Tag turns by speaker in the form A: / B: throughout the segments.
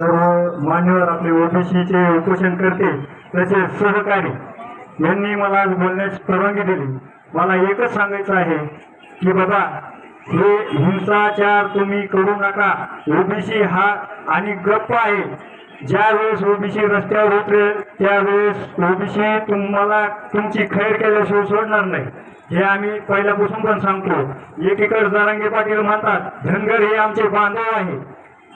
A: सर्व मान्यवर आपले ओबीसीचे उपोषण करते तसेच सहकारी यांनी मला आज बोलण्याची परवानगी दिली. मला एकच सांगायचं आहे की बाबा हे हिंसाचार तुम्ही करू नका. ओबीसी हा आणि गप्प आहे. ज्यावेळेस ओबीसी रस्त्यावर उतरेल त्यावेळेस ओबीसी तुम्हाला तुमची खैर केल्याशिवाय सोडणार नाही. हे आम्ही पहिल्यापासून पण सांगतो. एकीकडे जारांगे पाटील म्हणतात धनगर हे आमचे बांधव आहे.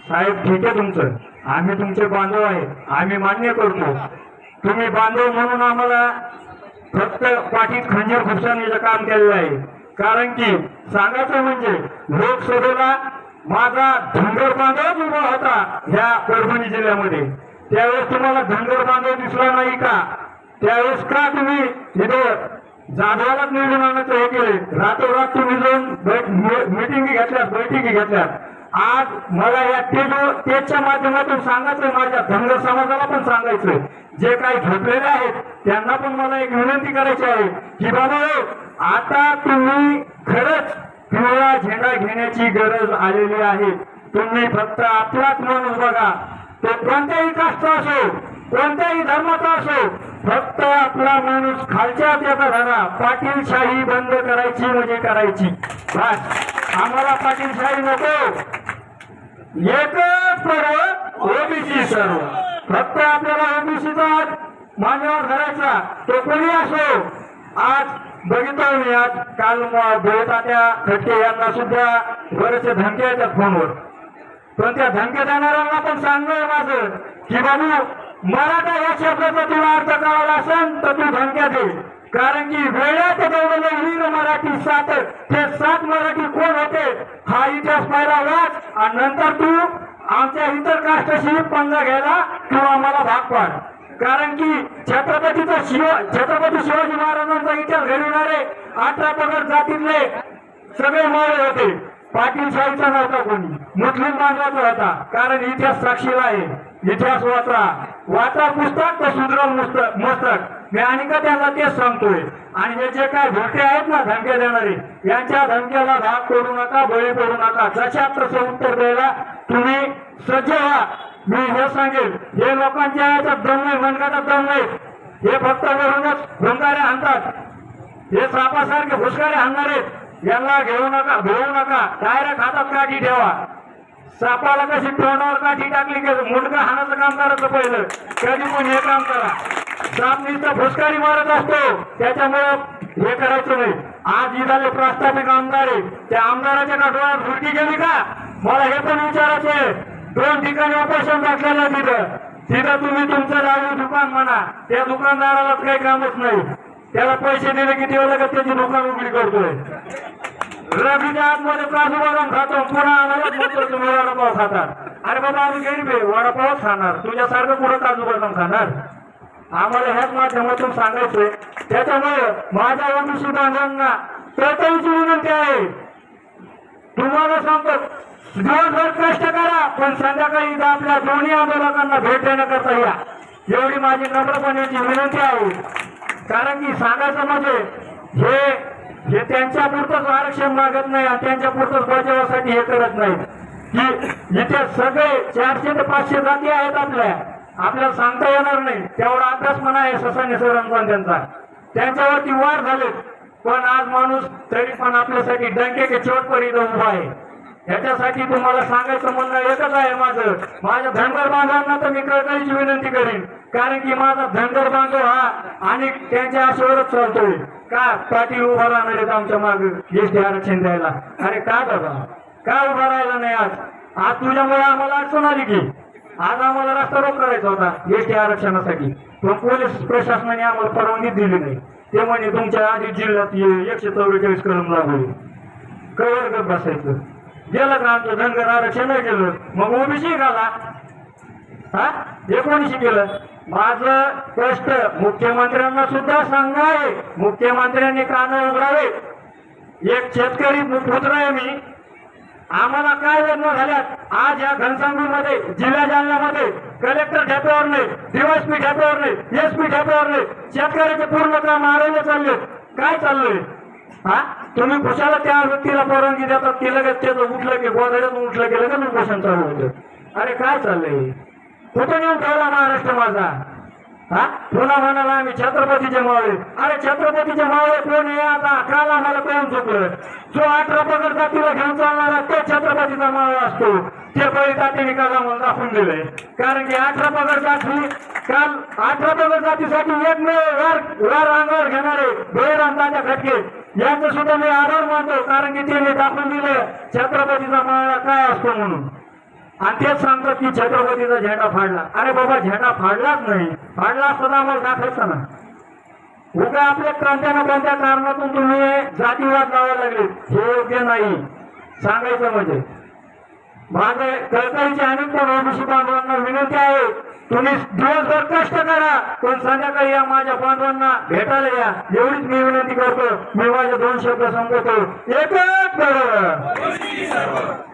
A: साहेब ठीक आहे तुमचं. आम्ही तुमचे बांधव आहे. आम्ही मान्य करतो. तुम्ही बांधव म्हणून आम्हाला फक्त पाठीत खंजीर खुपसण्याचं काम केलेलं आहे. कारण की सांगायचं म्हणजे लोकसभेला माझा धनगर बांधवच उभा होता ह्या परभणी जिल्ह्यामध्ये. त्यावेळेस तुम्हाला धनगर बांधव दिसला नाही का? त्यावेळेस का तुम्ही इथं जाधवालाच निवडून आणायचं हे केले? रातोरात तुम्ही जाऊन मिटिंगी घेतल्यात बैठकी घेतल्यात. आज मला या तेज माध्यमातून सांगायचंय माझ्या धनगर समाजाला पण सांगायचंय. जे काही झोपलेले आहेत त्यांना पण मला एक विनंती करायची आहे की बाबा हो, आता तुम्ही खरंच पिवळा झेंडा घेण्याची गरज आलेली आहे. तुम्ही फक्त आपलाच माणूस बघा. तो कोणत्याही कास्टचा असो कोणत्याही धर्माचा असो फक्त आपला माणूस खालच्या त्याचा धरा. पाटीलशाही बंद करायची म्हणजे करायची. बस. आम्हाला पाटीलशाही नको. एकच सर्व ओबीसी सर्व. फक्त आपल्याला ओबीसीचा मान्यवर धरायचा तो कोणी असो? आज बघितलं मी आज काल त्या खटके यांना सुद्धा बरेचसे धमके येतात फोनवर. पण त्या धमके देणाऱ्यांना पण सांगणं माझं की बाबू मराठा या शब्दाचा तुला अर्थ कळाला असेल तर तू धमक्या दे. कारण की वेळात दौडले वीर मराठी सात ते सात मराठी कोण होते? हा इतिहास पहिला वाच. आणि नंतर तू आमच्या इतर काष्टाशी पंगा घ्यायला तू आम्हाला भाग पाड. कारण की छत्रपतीचा शिव छत्रपती शिवाजी महाराजांचा इतिहास घडविणारे अठरा पगड जातीतले सगळे मोरे होते. पाटील शाहीचा नव्हता कोणी. मुस्लिम बांधवाचा होता. कारण इतिहास साक्षीला आहे. इतिहास वाचा. वाचा पुस्तक तर सुधरव मुस्तक मस्तक. मी आणि का त्यांना तेच सांगतोय? आणि हे जे काय भोटे आहेत ना धमक्या देणारे यांच्या धमक्याला भाग करू नका बळी पडू नका. जशा तसं उत्तर द्यायला तुम्ही सज्ज व्हा. मी हे सांगेल हे लोकांच्या याच्यात दम नाही मनगटात दम नाही. हे फक्त वरूनच भंगारे आणतात. हे सापासारखे भुसकारे आणणारे यांना घेऊ नका घेऊ नका. डायरेक्ट हातात काठी ठेवा. सापाला कशी तोंडावर काठी टाकली की मुंडका हाणाचं काम करायचं पहिलं. कधी पण हे काम करा. साप नुसतं मारत असतो. त्याच्यामुळं हे करायचं नाही. आज इथले प्रास्ताविक आमदार आहे त्या आमदाराच्या काठोळ्यात भुरकी गेली का? मला हे पण विचारायचं आहे. दोन ठिकाणी ऑपरेशन टाकलेलं तिथं. तिथं तुम्ही तुमचं लावून दुकान म्हणा. त्या दुकानदारालाच काही कामच नाही. त्याला पैसे दिले की तेवढं का त्याची दुकान उघडी करतोय. रबीच्या आतमध्ये काजू बदाम खातो. पुन्हा आम्हाला म्हणतो तुम्ही वडापाव खातात. अरे बाबा आम्ही गरीब आहे. वडापावच खाणार. तुझ्यासारखं कुठं काजू बदाम खाणार? आम्हाला ह्याच माध्यमातून सांगायचंय. त्याच्यामुळे माझ्या ओबीसी बांधवांना प्रथमची विनंती आहे. तुम्हाला सांगतो दिवसभर कष्ट करा पण संध्याकाळी आपल्या दोन्ही आंदोलकांना भेट देण्याकरता या. एवढी माझी नम्रपणाची विनंती आहे. कारण की सांगायचं म्हणजे हे हे त्यांच्या पुरतंच आरक्षण मागत नाही आणि त्यांच्या पुरतंच बचावासाठी हे करत नाही. की इथे सगळे चारशे ते पाचशे जाती आहेत आपल्या. आपल्याला सांगता येणार नाही. तेवढा अभ्यास म्हणा आहे ससाने सरांचा त्यांचा. त्यांच्यावरती वार झालेत पण आज माणूस तरी पण आपल्यासाठी डंके के इथं उभा आहे. याच्यासाठी तुम्हाला सांगायचं म्हणणं एकच आहे माझं. माझ्या धनगर बांधवांना तर मी कळकळीची विनंती करेन. कारण की माझा धनगर बांधव हा आणि त्यांच्या आशेवरच चालतोय. का पाटील उभा राहणार आहेत आमच्या मागे? एसटी आरक्षण द्यायला. अरे का दादा? का उभा राहिला नाही आज? आज तुझ्यामुळे आम्हाला अडचण आली की. आज आम्हाला रस्ता रोक करायचा होता एसटी आरक्षणासाठी. पण पोलीस प्रशासनाने आम्हाला परवानगी दिली नाही. ते म्हणे तुमच्या आधी जिल्ह्यात एकशे चौवेचाळीस कलम लागू कवर करत बसायचं? गेलं का आमचं धनगर आरक्षण नाही गेलं मग ओबीसी घाला. हा? एकोणीशी केलं? माझं कष्ट मुख्यमंत्र्यांना सुद्धा सांगणार आहे. मुख्यमंत्र्यांनी कान उघडावे. एक शेतकरी पुत्र आहे मी. आम्हाला काय योजना झाल्यात? आज या घनसंगीमध्ये जिल्हा जालन्यामध्ये कलेक्टर ठेप्यावर नाही डीवायसपी ठेप्यावर नाही एसपी ठेप्यावर नाही शेतकऱ्याचे पूर्ण काम आरोग्य चालले काय चाललंय? हा? तुम्ही खुशाला त्या व्यक्तीला परवानगी देतात की लगेच त्याचं उठलं की गोदड्यात उठलं की लगेच उपोषण चालू होतं. अरे काय चाललंय? कुठून नेऊन ठेवला महाराष्ट्र माझा? हा? पुन्हा म्हणाला आम्ही छत्रपतीचे मावळे अरे छत्रपतीचे मावळे कोण आहे आता? काल आम्हाला कोण चुकलं जो अठरा पगड जातीला घेऊन चालणारा तो छत्रपतीचा मावळा असतो. ते बळी जातीने काल आम्हाला दाखवून दिले कारण की अठरा पगड जाती काल अठरा पगड जातीसाठी एकमेव वार वार अंगावर घेणारे बळीराम तात्या खटके. यांचं सुद्धा मी आभार मानतो. कारण की त्यांनी दाखवून दिलं छत्रपतीचा मावळा काय असतो म्हणून. आणि तेच सांगतात की छत्रपतीचा झेंडा फाडला. अरे बाबा झेंडा फाडलाच नाही. फाडला असता आम्हाला दाखवायचा ना. उद्या आपल्या कोणत्या ना कोणत्या कारणातून तुम्ही जातीवाद लावायला लागले? हे योग्य नाही. सांगायचं म्हणजे माझे कळकळीचे अनेक पण ओबीसी बांधवांना विनंती आहे तुम्ही दिवसभर कष्ट करा पण संध्याकाळी या माझ्या बांधवांना भेटायला या. एवढीच मी विनंती करतो. मी माझे दोन शब्द संपवतो एकच बरोबर